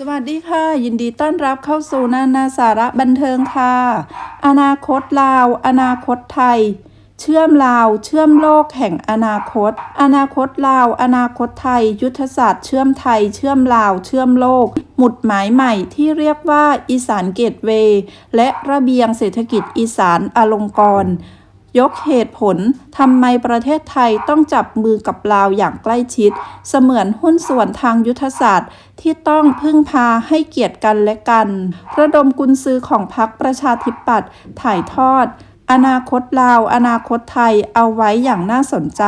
สวัสดีค่ะ ยินดีต้อนรับเข้าสู่นานาสาระบันเทิงค่ะ อนาคตลาว อนาคตไทย เชื่อมลาว เชื่อมโลกแห่งอนาคต อนาคตลาว อนาคตไทย ยุทธศาสตร์เชื่อมไทย เชื่อมลาว เชื่อมโลก หมุดหมายใหม่ที่เรียกว่าอีสานเกตเว และระเบียงเศรษฐกิจอีสานอลงกรณ์ ยกเหตุผลทำไมประเทศไทยต้องจับมือกับลาวอย่างใกล้ชิด เสมือนหุ้นส่วนทางยุทธศาสตร์ที่ต้องพึ่งพาให้เกียรติกันและกัน ระดมกุญซือของพรรคประชาธิปัตย์ถ่ายทอดอนาคตลาว อนาคตไทยเอาไว้อย่างน่าสนใจ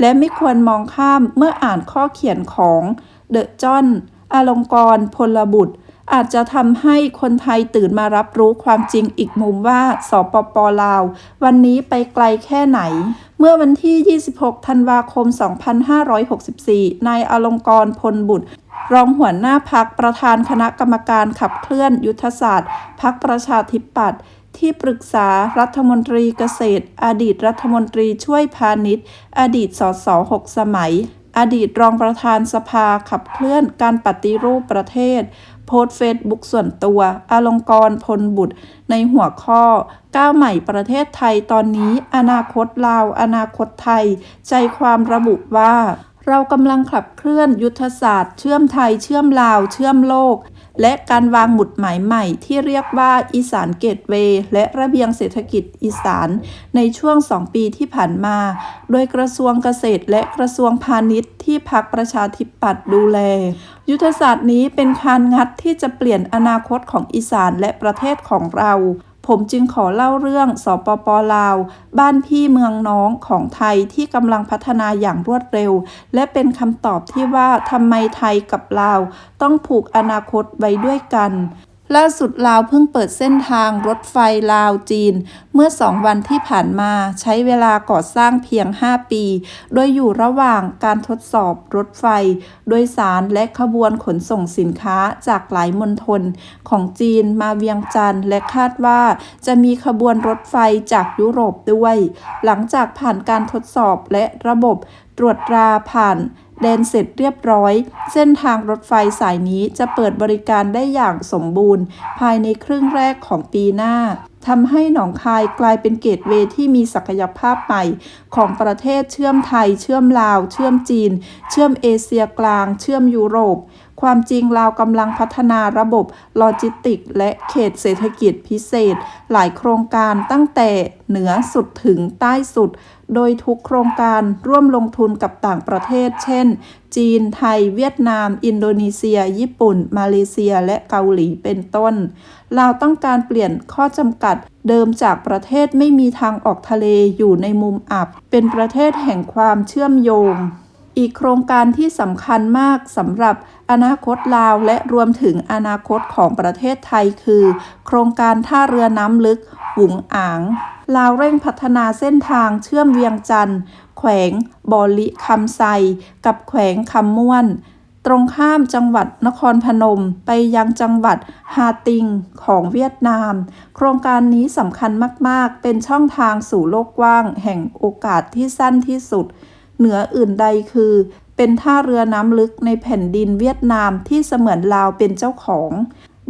และไม่ควรมองข้ามเมื่ออ่านข้อเขียนของเดอะจอนอลงกรณ์พลบุตร อาจจะทำให้คนไทยตื่นมารับรู้ความจริงอีกมุมว่าสปปลาว วันนี้ไปไกลแค่ไหน เมื่อวันที่ 26 ธันวาคม 2564 นายอลงกรณ์พลบุตรรองหัวหน้าพักประธานคณะกรรมการขับเคลื่อนยุทธศาสตร์พักประชาธิปัตย์ที่ปรึกษารัฐมนตรีเกษตร อดีตรัฐมนตรีช่วยพาณิชย์ อดีตสสหกสมัย อดีตรองประธานสภาขับเคลื่อนการปฏิรูปประเทศ โพสต์เฟซบุ๊กส่วนตัว อลงกรพลบุตร ในหัวข้อ ก้าวใหม่ประเทศไทยตอนนี้ อนาคตลาว อนาคตไทย ใจความระบุว่าเรากำลังขับเคลื่อนยุทธศาสตร์ เชื่อมไทยเชื่อมลาว เชื่อมโลก และการวางหมุดหมายใหม่ที่เรียกว่าอีสานเกตเวย์และระเบียงเศรษฐกิจอีสาน ในช่วงสองปีที่ผ่านมา โดยกระทรวงเกษตรและกระทรวงพาณิชย์ที่พักประชาธิปัตย์ดูแล ยุทธศาสตร์นี้เป็นคานงัดที่จะเปลี่ยนอนาคตของอีสานและประเทศของเรา ผมจึงขอเล่าเรื่องสปปลาว บ้านพี่เมืองน้องของไทยที่กำลังพัฒนาอย่างรวดเร็ว และเป็นคำตอบที่ว่าทำไมไทยกับลาว ต้องผูกอนาคตไว้ด้วยกัน ล่าสุดลาวเพิ่งเปิดเส้นทางรถไฟลาวจีน เมื่อสองวันที่ผ่านมาใช้เวลาก่อสร้างเพียง 5 ปี โดยอยู่ระหว่างการทดสอบรถไฟ โดยสารและขบวนขนส่งสินค้าจากหลายมณฑลของจีนมาเวียงจันทร์และคาดว่าจะมีขบวนรถไฟจากยุโรปด้วย หลังจากผ่านการทดสอบและระบบตรวจตราผ่าน แดนเสร็จเรียบร้อย เส้นทางรถไฟสายนี้จะเปิดบริการได้อย่างสมบูรณ์ ภายในครึ่งแรกของปีหน้าทำให้หนองคายกลายเป็นเกตเวย์ที่มีศักยภาพใหม่ ของประเทศเชื่อมไทย เชื่อมลาว เชื่อมจีน เชื่อมเอเชียกลาง เชื่อมยุโรปความจริงลาวกำลังพัฒนาระบบโลจิสติก และเขตเศรษฐกิจพิเศษ หลายโครงการตั้งแต่เหนือสุดถึงใต้สุด โดยทุกโครงการร่วมลงทุนกับต่างประเทศ เช่น จีน ไทย เวียดนาม อินโดนีเซีย ญี่ปุ่น มาเลเซีย และเกาหลีเป็นต้น ลาวต้องการเปลี่ยนข้อจำกัดเดิมจากประเทศไม่มีทางออกทะเลอยู่ในมุมอับ เป็นประเทศแห่งความเชื่อมโยง อีกโครงการที่สำคัญมากสำหรับอนาคตลาวและรวมถึงอนาคตของประเทศไทยคือ โครงการท่าเรือน้ำลึกหวุงอ่าง ลาวเร่งพัฒนาเส้นทางเชื่อมเวียงจันทร์แขวงบอลิคำไซ กับแขวงคำม่วน ตรงข้ามจังหวัดนครพนมไปยังจังหวัดฮาติงของเวียดนาม โครงการนี้สำคัญมาก ๆ เป็นช่องทางสู่โลกกว้าง แห่งโอกาสที่สั้นที่สุด เหนืออื่นใดคือ เป็นท่าเรือน้ำลึกในแผ่นดินเวียดนามที่เสมือนลาวเป็นเจ้าของ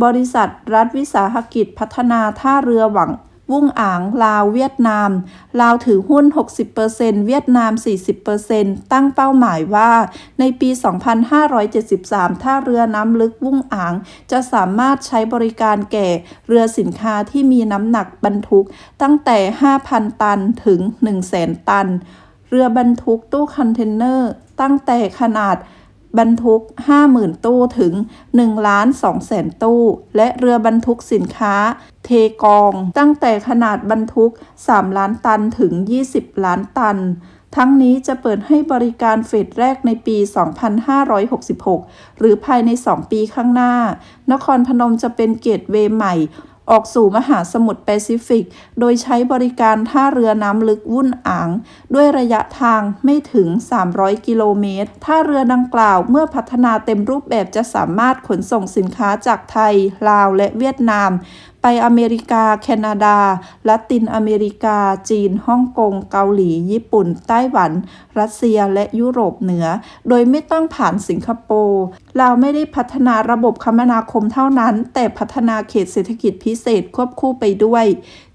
บริษัทรัฐวิสาหกิจพัฒนาท่าเรือหวังวุ้งอ่างลาวเวียดนาม ลาวถือหุ้น 60%เวียดนาม 40%ตั้งเป้าหมายว่า ในปี 2573 ท่าเรือน้ำลึกวุ้งอ่าง จะสามารถใช้บริการแก่เรือสินค้าที่มีน้ำหนักบรรทุก ตั้งแต่ 5,000 ตันถึง 100,000 ตัน เรือบรรทุกตู้คอนเทนเนอร์ ตั้งแต่ขนาดบรรทุก 50,000 ตู้ถึง1ล้าน2แสนตู้ และเรือบรรทุกสินค้า เทกอง ตั้งแต่ขนาดบรรทุก 3 ล้านตันถึง 20 ล้านตัน ทั้งนี้จะเปิดให้บริการเฟสแรกในปี 2566 หรือภายใน 2 ปีข้างหน้า นครพนมจะเป็นเกตเวย์ใหม่ ออกสู่มหาสมุทรแปซิฟิก โดยใช้บริการท่าเรือน้ำลึกวุ่นอ่าง ด้วยระยะทางไม่ถึง 300 กิโลเมตร ท่าเรือดังกล่าวเมื่อพัฒนาเต็มรูปแบบจะสามารถขนส่งสินค้าจากไทย ลาวและเวียดนาม ไปอเมริกา แคนาดา ละตินอเมริกา จีน ฮ่องกง เกาหลี ญี่ปุ่น ไต้หวัน รัสเซีย และยุโรปเหนือ โดยไม่ต้องผ่านสิงคโปร์เราไม่ได้พัฒนาระบบคมนาคมเท่านั้น แต่พัฒนาเขตเศรษฐกิจพิเศษควบคู่ไปด้วย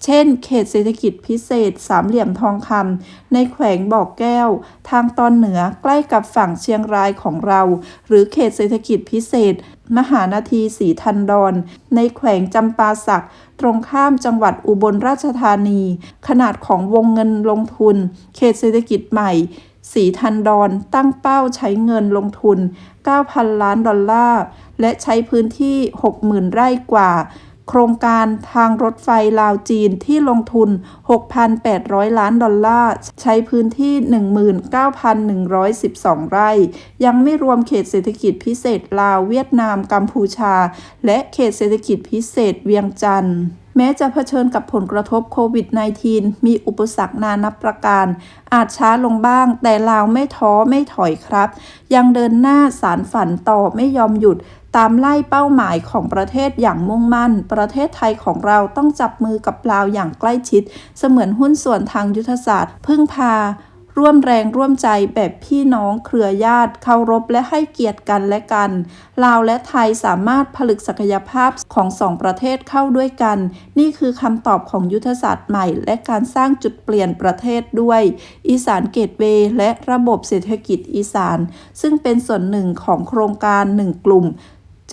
เช่น เขตเศรษฐกิจพิเศษ สามเหลี่ยมทองคำในแขวงบ่อกแก้ว ทางตอนเหนือใกล้กับฝั่งเชียงรายของเรา หรือเขตเศรษฐกิจพิเศษ มหานาทีสีทันดอนในแขวงจำปาสัก ตรงข้ามจังหวัดอุบลราชธานี ขนาดของวงเงินลงทุน เขตเศรษฐกิจใหม่สีทันดอนตั้งเป้าใช้เงินลงทุน 9,000 ล้านดอลลาร์ และใช้พื้นที่ 60,000 ไร่กว่า โครงการทางรถไฟลาวจีนที่ลงทุน 6,800 ล้านดอลลาร์ ใช้พื้นที่ 19,112 ไร่ ยังไม่รวมเขตเศรษฐกิจพิเศษลาวเวียดนามกัมพูชา และเขตเศรษฐกิจพิเศษเวียงจันทร์แม้จะเผชิญกับผลกระทบโควิด -19 มีอุปสรรคนานับประการ อาจช้าลงบ้าง แต่ลาวไม่ท้อไม่ถอยครับ ยังเดินหน้าสารฝันต่อไม่ยอมหยุด ตามไล่เป้าหมายของประเทศอย่างมุ่งมั่น ประเทศไทยของเราต้องจับมือกับลาวอย่างใกล้ชิด เสมือนหุ้นส่วนทางยุทธศาสตร์ พึ่งพา ร่วมแรงร่วมใจแบบพี่น้องเครือญาติเคารพและให้เกียรติกันและกัน ลาวและไทยสามารถผลึกศักยภาพของสองประเทศเข้าด้วยกัน นี่คือคำตอบของยุทธศาสตร์ใหม่ และการสร้างจุดเปลี่ยนประเทศด้วย อีสานเกตเวย์และระบบเศรษฐกิจอีสาน ซึ่งเป็นส่วนหนึ่งของโครงการหนึ่งกลุ่ม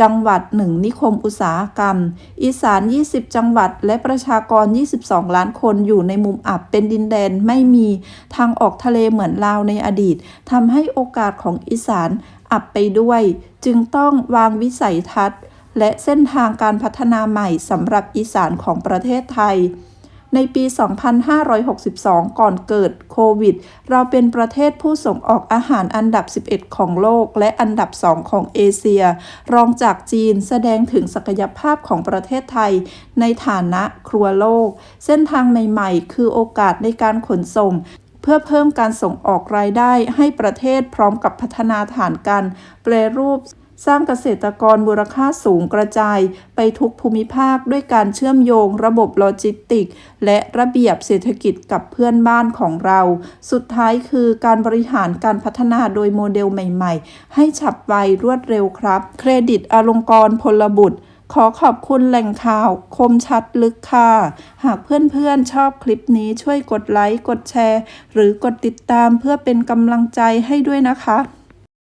จังหวัดหนึ่งนิคมอุตสาหกรรม อีสาน 20 จังหวัด และประชากร 22 ล้านคนอยู่ในมุมอับเป็นดินแดนไม่มีทางออกทะเลเหมือนลาวในอดีตทำให้โอกาสของอีสานอับไปด้วย จึงต้องวางวิสัยทัศน์ และเส้นทางการพัฒนาใหม่สำหรับอีสานของประเทศไทย ในปี 2562 ก่อนเกิดโควิด เราเป็นประเทศผู้ส่งออกอาหารอันดับ 11 ของโลก และอันดับ 2 ของเอเชีย รองจากจีนแสดงถึงศักยภาพของประเทศไทย ในฐานะครัวโลก เส้นทางใหม่ๆ คือโอกาสในการขนส่งเพื่อเพิ่มการส่งออกรายได้ให้ประเทศพร้อมกับพัฒนาฐานการแปรรูป สร้างเกษตรกรมูลค่าสูงกระจายไปทุกภูมิภาคด้วยการเชื่อมโยงระบบโลจิสติก และระเบียบเศรษฐกิจกับเพื่อนบ้านของเรา สุดท้ายคือการบริหารการพัฒนาโดยโมเดลใหม่ๆ ให้ฉับไวรวดเร็วครับ เครดิตอลงกรณ์พลบุตรขอขอบคุณแหล่งข่าวคมชัดลึกค่ะ หากเพื่อนๆชอบคลิปนี้ช่วยกดไลค์ กดแชร์ หรือกดติดตามเพื่อเป็นกำลังใจให้ด้วยนะคะ